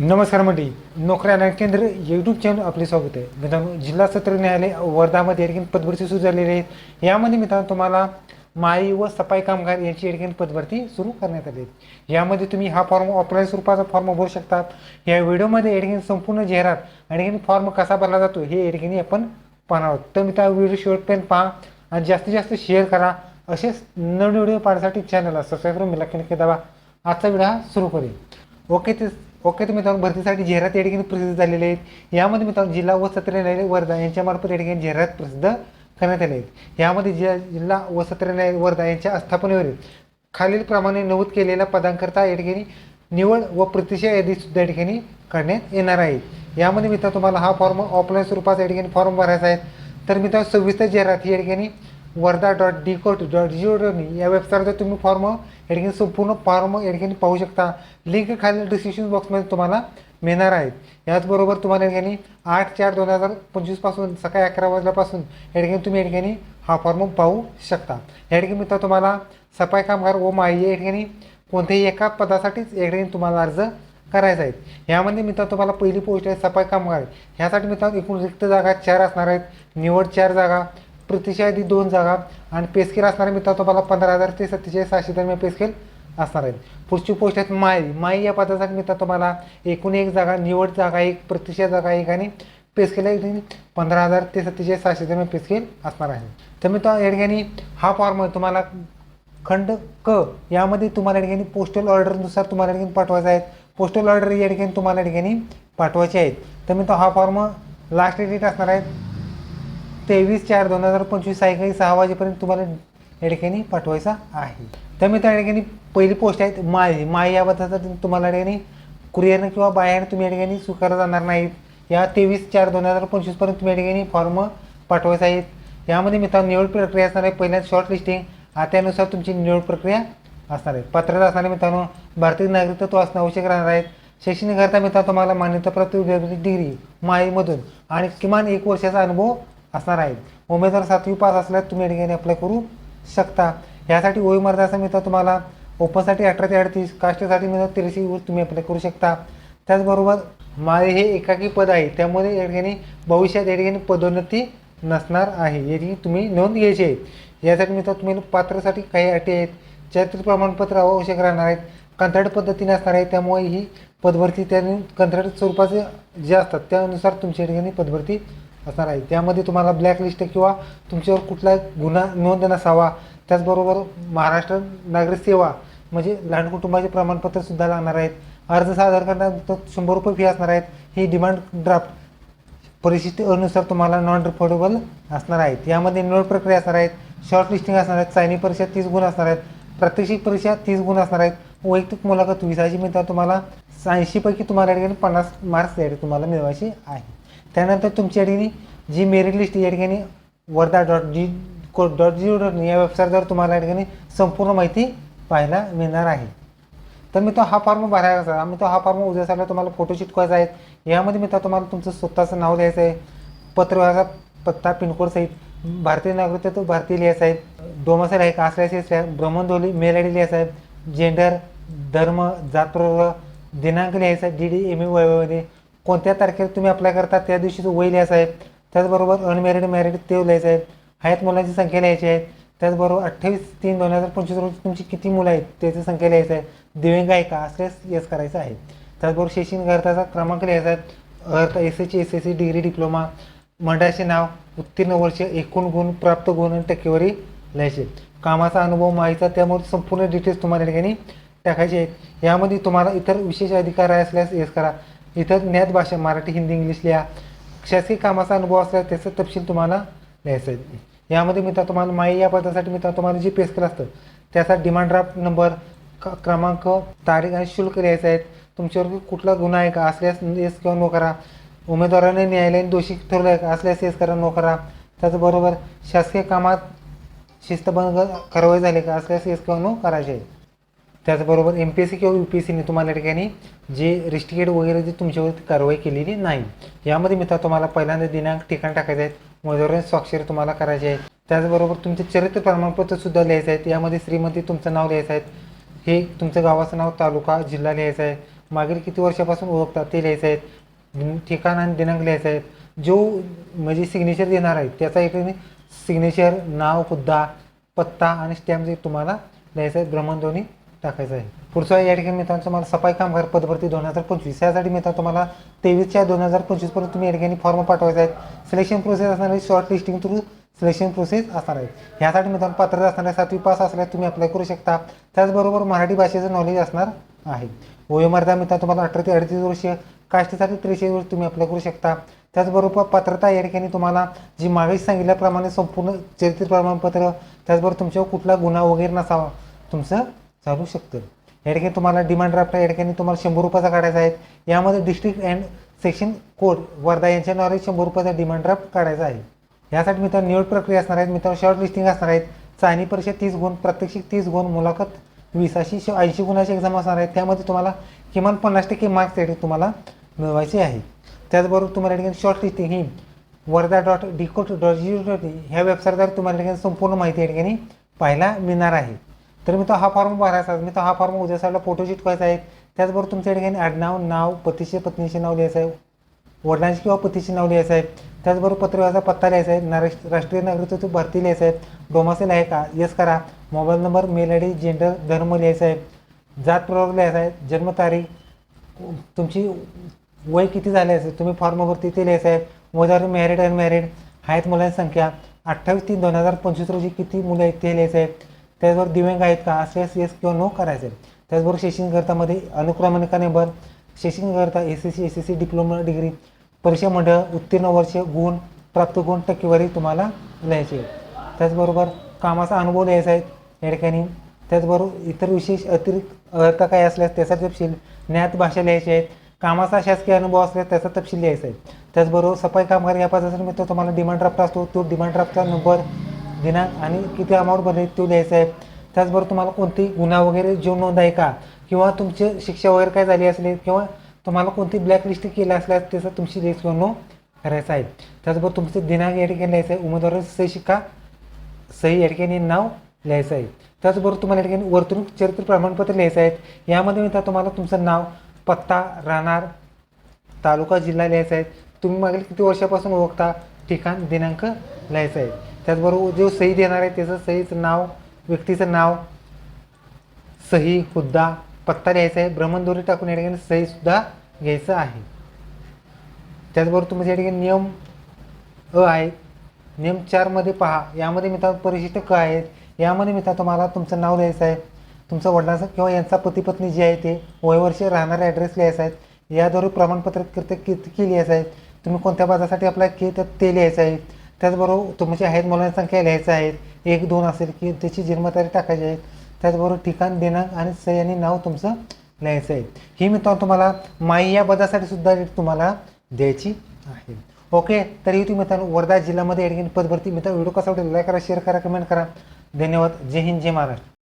नमस्कार मंडळी. नोकऱ्या आणि केंद्र यूट्यूब चॅनल आपले स्वागत आहे. मित्रांनो जिल्हा सत्र न्यायालय वर्धामध्ये या पदभरती सुरू झालेली आहे. यामध्ये मित्रांनो तुम्हाला माई व सफाई कामगार यांची या पदभरती सुरू करण्यात आली आहे. यामध्ये तुम्ही हा फॉर्म ऑफलाईन स्वरूपाचा फॉर्म भरू शकता या व्हिडिओमध्ये या संपूर्ण जाहिरात आणि फॉर्म कसा भरला जातो हे या आपण पाहणार आहोत. तर मित्रांनो व्हिडिओ शेवटपर्यंत पहा आणि जास्तीत जास्त शेअर करा. असेच नवीन व्हिडिओ पाहण्यासाठी चॅनलला सबस्क्राईब करून मला नक्की दाबा आजचा व्हिडिओ हा सुरू करेल ओके ते ओके तर मित्रांनो भरतीसाठी जाहिरात या ठिकाणी प्रसिद्ध झालेले आहेत. यामध्ये मित्रांनो जिल्हा व सत्र न्यायालय वर्धा यांच्यामार्फत या ठिकाणी जाहिरात प्रसिद्ध करण्यात आले आहेत. यामध्ये जि जिल्हा व सत्र न्यायालय वर्धा यांच्या आस्थापनेवरील खालीलप्रमाणे नमूद केलेल्या पदांकरता या ठिकाणी निवड व प्रतिष्ठा यादीसुद्धा या ठिकाणी करण्यात येणार आहे. यामध्ये मित्रांनो तुम्हाला हा फॉर्म ऑफलाईन स्वरूपाचा या ठिकाणी फॉर्म भरायचा आहे. तर मित्रांनो सविस्तर जाहिरात ही या ठिकाणी Wardha dot D court dot gov dot in या वेबसाईटवर तुम्ही फॉर्म या ठिकाणी संपूर्ण फॉर्म या ठिकाणी पाहू शकता. लिंक खाली डिस्क्रिप्शन बॉक्समध्ये तुम्हाला मिळणार आहेत. याचबरोबर तुम्हाला या ठिकाणी आठ चार दोन हजार पंचवीसपासून सकाळी अकरा वाजल्यापासून या ठिकाणी तुम्ही या ठिकाणी हा फॉर्म पाहू शकता. या ठिकाणी मित्र तुम्हाला सफाई कामगार व माई या ठिकाणी कोणत्याही एका पदासाठीच या ठिकाणी तुम्हाला अर्ज करायचा आहे. यामध्ये मित्र तुम्हाला पहिली पोस्ट आहे सफाई कामगार. ह्यासाठी मित्र एकूण रिक्त जागा चार असणार आहेत. निवड चार जागा. प्रतिशयादी दोन जागा आणि पेस्केल असणारे मित्र तुम्हाला पंधरा हजार ते सत्तेचाळीस सहाशे दरम्यान पेस्केल असणार आहेत. पुढची पोस्ट आहेत माई माई या पदासाठी मित्र तुम्हाला एकूण एक जागा निवड जागा एक प्रतिशत जागा एक आणि पेस्केल एक पंधरा हजार ते सत्तेचाळीस सहाशे दरम्यान पेस्केल असणार आहे तर मित्र या ठिकाणी हा फॉर्म तुम्हाला खंड क यामध्ये तुम्हाला या ठिकाणी पोस्टल ऑर्डरनुसार तुम्हाला या ठिकाणी पाठवायचा आहे. पोस्टल ऑर्डर या ठिकाणी तुम्हाला या ठिकाणी पाठवायचे आहेत. तर मी तो हा फॉर्म लास्ट डेट असणार आहे. तेवीस चार दोन हजार पंचवीस सायंकाळी सहा वाजेपर्यंत तुम्हाला या ठिकाणी पाठवायचा आहे. तर मी त्या ठिकाणी पहिली पोस्ट आहेत माय. माई या पदासाठी तुम्हाला या ठिकाणी कुरिअरनं किंवा बायानं तुम्ही या ठिकाणी स्वीकारला जाणार नाहीत. या तेवीस चार दोन हजार पंचवीसपर्यंत तुम्ही या ठिकाणी फॉर्म पाठवायचा आहेत यामध्ये मित्रांनो निवड प्रक्रिया असणार आहे. पहिल्यांदा शॉर्ट लिस्टिंग त्यानुसार तुमची निवड प्रक्रिया असणार आहे. पात्रता असणारे मित्रांनो भारतीय नागरिकत्व असणं आवश्यक राहणार आहेत शैक्षणिक करता मित्रांनो तुम्हाला मान्यताप्राप्त डिग्री माईमधून आणि किमान एक वर्षाचा अनुभव असणार आहे उमेदवार सातवी पास असल्यास तुम्ही या ठिकाणी अप्लाय करू शकता. यासाठी वयोमर्यादा मर्दाचा मित्र तुम्हाला ओपनसाठी अठरा ते अडतीस कास्टसाठी मित्र त्र्याऐंशी तुम्ही अप्लाय करू शकता. त्याचबरोबर माझे हे एकाकी पद आहे. त्यामुळे या ठिकाणी भविष्यात या ठिकाणी पदोन्नती नसणार आहे. याची तुम्ही नोंद घ्यायची आहे. यासाठी मित्र तुम्ही पात्रासाठी काही अटी आहेत. चरित्र प्रमाणपत्र आवश्यक राहणार आहेत. कंत्राट पद्धतीने असणार आहे. त्यामुळे ही पदभरती त्याने कंत्राट स्वरूपाचे जे असतात त्यानुसार तुमच्या ठिकाणी पदभरती असणार आहे. त्यामध्ये तुम्हाला ब्लॅक लिस्ट किंवा तुमच्यावर कुठला गुन्हा नोंद नसावा त्याचबरोबर महाराष्ट्र नागरिक सेवा म्हणजे लहान कुटुंबाचे प्रमाणपत्रसुद्धा लागणार आहेत. अर्ज सादर करण्यानंतर शंभर रुपये फी असणार आहेत. ही डिमांड ड्राफ्ट परिस्थिती अनुसार तुम्हाला नॉन रिफंडेबल असणार आहेत. यामध्ये निवड प्रक्रिया असणार आहेत. शॉर्ट लिस्टिंग असणार आहेत. चायनी परीक्षा तीस गुण असणार आहेत. प्रात्यक्षिक परीक्षा तीस गुण असणार आहेत. वैयक्तिक मुलाखत विसाची मिळतात तुम्हाला ऐंशीपैकी तुम्हाला ठिकाणी पन्नास मार्क्स द्यायचे तुम्हाला मिळवायचे आहे. त्यानंतर तुमच्या ठिकाणी जी मेरिट लिस्ट या ठिकाणी Wardha dot G co dot G dot या वेबसाईटवर तुम्हाला या ठिकाणी संपूर्ण माहिती पाहायला मिळणार आहे. तर मी तो हा फॉर्म भरायचा आम्ही तो हा फॉर्म उद्या सगळं तुम्हाला फोटो चिटकवायचा आहे यामध्ये मी तर तुम्हाला तुमचं स्वतःचं नाव लिहायचं आहे. पत्रव्यवहाराचा पत्ता पिनकोड सहित भारतीय नागरिकत्व भारतीय लिहायचं आहे. डोमसाईल आहे का असल्याचे भ्रमणध्वली मेल आय डी लिहायचं आहे. जेंडर धर्म जात्र दिनांक लिहायचा आहे. डी डी एम ए वयमध्ये कोणत्या तारखेला तुम्ही अप्लाय करता त्या दिवशीचं वय लिहायचं आहे. त्याचबरोबर अनमॅरिड मॅरिड ते लिहायचं आहे. हयात मुलांची संख्या लिहायची आहे. त्याचबरोबर अठ्ठावीस तीन दोन हजार पंचवीस रोजी तुमची किती मुलं आहेत त्याची संख्या लिहायचं आहे. दिव्यांग आहे का? असल्यास यस करायचं आहे. त्याचबरोबर शैक्षणिक अर्जाचा क्रमांक लिहायचा आहे. अर्थ S H S S C degree diploma मंडळाचे नाव उत्तीर्ण वर्ष एकूण गुण प्राप्त गुण आणि टक्केवारी लिहायचे. कामाचा अनुभव माहिती त्यामुळे संपूर्ण डिटेल्स तुम्हाला या ठिकाणी टाकायचे आहेत. यामध्ये तुम्हाला इतर विशेष अधिकार आहे असल्यास येस करा. इथं ज्ञात भाषा मराठी हिंदी इंग्लिश लिहा. शासकीय कामाचा अनुभव असल्यास त्याचं तपशील तुम्हाला लिहायचं आहे. यामध्ये मित्र तुम्हाला माई या पदासाठी मित्र तुम्हाला जे पेस्कर केलं असतं त्याचा डिमांड ड्राफ्ट नंबर क- क्रमांक तारीख आणि शुल्क लिहायचं आहे. तुमच्यावर कुठला गुन्हा आहे का? असल्यास येस किंवा नो करा. उमेदवाराने न्यायालयाने दोषी ठरवलं आहे का? असल्यास येस करा नो करा. त्याचबरोबर शासकीय कामात शिस्तभंग कारवाई झाली का? असल्यास येस किंवा नो करायचे आहे. त्याचबरोबर एम पी एस सी किंवा यू पी एस सीने तुम्हाला या ठिकाणी जे रिस्टिकेट वगैरे जे तुमच्यावरती कारवाई केलेली नाही यामध्ये मित्र तुम्हाला पहिल्यांदा दिनांक ठिकाण टाकायचे आहेत उमेदवारांचे स्वाक्षरी तुम्हाला करायचे आहे. त्याचबरोबर तुमचे चरित्र प्रमाणपत्रसुद्धा लिहायचं आहे. आहेत यामध्ये श्रीमती तुमचं नाव लिहायचं आहे. हे तुमचं गावाचं नाव तालुका जिल्हा लिहायचा आहे. मागील किती वर्षापासून ओळखतात ते लिहायचं आहेत ठिकाण आणि दिनांक लिहायचं आहेत जो म्हणजे सिग्नेचर देणार आहे त्याचा एक सिग्नेचर नाव हुद्दा पत्ता आणि स्टॅम्प जे तुम्हाला लिहायचं आहे भ्रमणध्वनी टाकायचं आहे. पुढचं या ठिकाणी मित्रांनो तुम्हाला सफाई कामगार पदभरती दोन हजार पंचवीस. यासाठी मित्रांनो तुम्हाला तेवीसच्या दोन हजार पंचवीसपर्यंत तुम्ही या ठिकाणी फॉर्म पाठवायचा आहे सिलेक्शन प्रोसेस असणार आहे shortlisting through selection process असणार आहे. ह्यासाठी मित्रांनो पात्रता असणार आहे सातवी पास असल्यास तुम्ही अप्लाय करू शकता. त्याचबरोबर मराठी भाषेचं नॉलेज असणार आहे. वयोमर्यादा मित्रांनो तुम्हाला अठरा ते अडतीस वर्ष कास्टसाठी त्रेचाळीस वर्ष तुम्ही अप्लाय करू शकता. त्याचबरोबर पात्रता या ठिकाणी तुम्हाला जी मागणी सांगितल्याप्रमाणे संपूर्ण चरित्र प्रमाणपत्र त्याचबरोबर तुमच्यावर कुठला गुन्हा वगैरे नसावा तुमचं चालू शकतं या ठिकाणी तुम्हाला डिमांड ड्राफ्ट या ठिकाणी तुम्हाला शंभर रुपयाचा काढायचा आहे. यामध्ये district and section code Wardha यांच्या नावाने शंभर रुपयाचा डिमांड ड्राफ्ट काढायचा आहे. यासाठी मित्रांनो निवड प्रक्रिया असणार आहेत मित्रांनो शॉर्ट लिस्टिंग असणार आहेत. चायनी परीक्षा तीस गुण प्रात्यक्षिक तीस गुण मुलाखत वीस अशी श- ऐंशी गुणाची एक्झाम असणार आहेत. त्यामध्ये तुम्हाला किमान पन्नास टक्के मार्क्स या ठिकाणी तुम्हाला मिळवायचे आहे. त्याचबरोबर तुम्हाला या ठिकाणी शॉर्ट लिस्टिंग ही Wardha dot D court dot G dot ह्या वेबसाईटद्वारे तुम्हाला या ठिकाणी संपूर्ण माहिती या ठिकाणी पाहायला मिळणार आहे. तर मी तो हा फॉर्म भरायचा मी तो हा फॉर्म उद्या साईडला फोटो करायचा आहे. त्याचबरोबर तुमच्या ठिकाणी आडनाव नाव पतीचे पत्नीचे नाव लिहायचं आहे. वडिलांचे किंवा पतीचे नाव लिहायचं आहे. त्याचबरोबर पत्रव्याचा पत्ता लिहायचा आहे. नाराष्ट्र राष्ट्रीय नागरिकत्व भरती लिहायचं आहे. डोमासेल आहे का? येस करा. Mobile number mail I D gender धर्म लिहायचा आहे. जात प्रवर्ग लिहायचा आहे. जन्मतारीख तुमची वय किती झाले असेल तुम्ही फॉर्मवरती ते लिहायचं आहे. वजावर मॅरिड अनमॅरिड आहेत मुलांची संख्या. अठ्ठावीस तीन दोन हजार पंचवीस रोजी किती मुलं आहेत ते लिहायचं आहे. त्याचबरोबर दिव्यांग आहेत का? असल्यास येस किंवा नो करायचं. आहे त्याचबरोबर शैक्षणिक गरतामध्ये अनुक्रमणिका नंबर शैक्षणिक गरता S S C S S C diploma degree परीक्षा मंडळ उत्तीर्ण वर्ष गुण प्राप्त गुण टक्केवारी तुम्हाला लिहायची आहे. त्याचबरोबर कामाचा अनुभव लिहायचा आहे. या ठिकाणी त्याचबरोबर इतर विशेष अतिरिक्त अर्थ काय असल्यास त्याचा तपशील ज्ञात भाषा लिहायची आहेत कामाचा शासकीय अनुभव असल्यास त्याचा तपशील लिहायचा आहे. त्याचबरोबर सफाई कामगार या पदासाठी मित्र तुम्हाला डिमांड ड्राफ्ट असतो. तो डिमांड ड्राफ्टचा नंबर दिनांक आणि किती अमाऊंट भरली तो द्यायचा आहे. त्याचबरोबर तुम्हाला कोणती गुन्हा वगैरे जीव नोंद आहे का? किंवा तुमची शिक्षा वगैरे काय झाली असेल किंवा तुम्हाला कोणती ब्लॅकलिस्ट केलं असल्यास त्याचं तुमची रेस नोंद करायचं आहे. त्याचबरोबर तुमचं दिनांक या ठिकाणी लिहायचं आहे. उमेदवाराची सही शिक्का सही या ठिकाणी नाव लिहायचं आहे. त्याचबरोबर तुम्हाला या ठिकाणी वर्तणूक चरित्र प्रमाणपत्र लिहायचं आहे. यामध्ये मित्र तुम्हाला तुमचं नाव पत्ता राहणार तालुका जिल्हा लिहायचा आहे. तुम्ही मागील किती वर्षापासून ओळखता? ठिकाण दिनांक लिहायचं आहे. त्याचबरोबर जो सही देणार आहे त्याचं सहीचं नाव व्यक्तीचं नाव सही हुद्दा पत्ता लिहायचा आहे. भ्रमणध्वनी टाकून या ठिकाणी सहीसुद्धा घ्यायचं आहे. त्याचबरोबर तुमच्या या ठिकाणी नियम अ आहे नियम चारमध्ये पहा. यामध्ये मित्र परिशिष्ट क आहेत. यामध्ये मित्र तुम्हाला तुमचं नाव लिहायचं आहे. तुमचं वडिलांचं किंवा यांचा पती पत्नी जे आहे ते वयवर्षी राहणारे ॲड्रेस लिहायचा आहे. याद्वारे प्रमाणपत्र किती किती लिहायचं आहे? तुम्ही कोणत्या पदासाठी अप्लाय केले तर ते लिहायचं आहे. त्याचबरोबर तुमच्या म्हणजे आहेत मुलांची संख्या लिहायचं आहे. एक दोन असेल की त्याची जन्मतारीख टाकायची आहे. त्याचबरोबर ठिकाण दिनांक आणि सही आणि नाव तुमचं लिहायचं आहे. ही मित्रांनो तुम्हाला माई या पदासाठी सुद्धा तुम्हाला द्यायची आहे. ओके तरी तुम्ही मित्रांनो वर्धा जिल्ह्यामध्ये या ठिकाणी पदभरती मित्रांनो व्हिडिओ कसा वाटेल? लाईक करा शेअर करा कमेंट करा. धन्यवाद. जय हिंद जय महाराष्ट्र.